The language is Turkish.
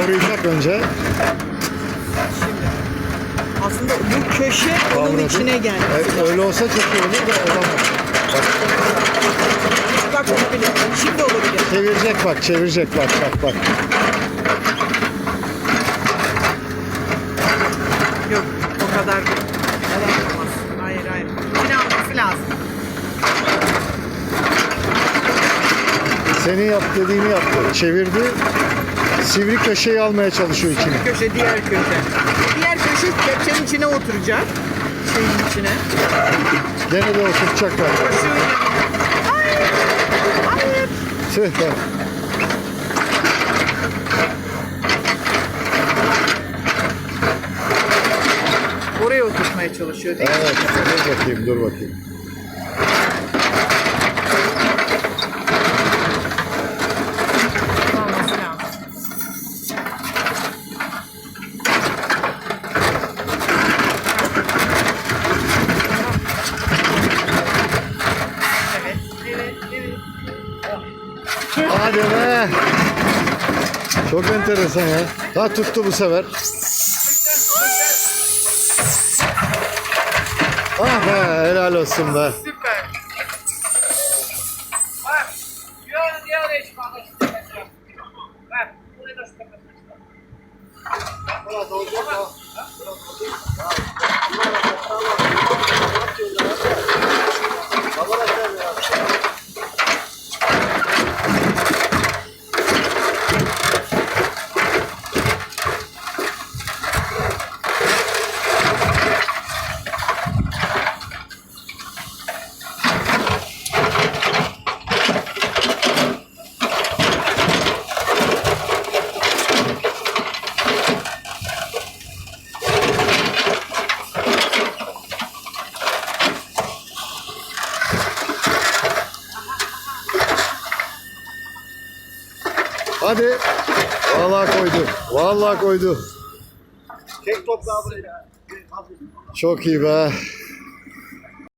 kavrayacak önce. Şimdi. Aslında bu köşe onun Kavradı. içine geldi. Evet, öyle olsa çok iyi olur da olamaz. Bak olabilir. Şimdi olabilir. Çevirecek bak, çevirecek bak, bak, bak. Yok o kadar. Olamaz. Hayır hayır. Yine alması lazım. Senin yap dediğini yaptı. Çevirdi. Sivri köşeyi almaya çalışıyor içine. Köşe diğer köşe. Diğer köşe kepçenin içine oturacak. Şeyin içine. Gene de oturtacaklar. Hayır. Hayır. Tüh be. Oraya oturtmaya çalışıyor değil mi? Evet, dur bakayım, dur bakayım. Olması lazım. Evet, evet, evet. Hadi be. Çok enteresan ya. Ha tuttu bu sefer. Ah be helal olsun be. Süper. Hadi. Vallahi koydu. Vallahi koydu. Çek toprağı buraya. Çok iyi be.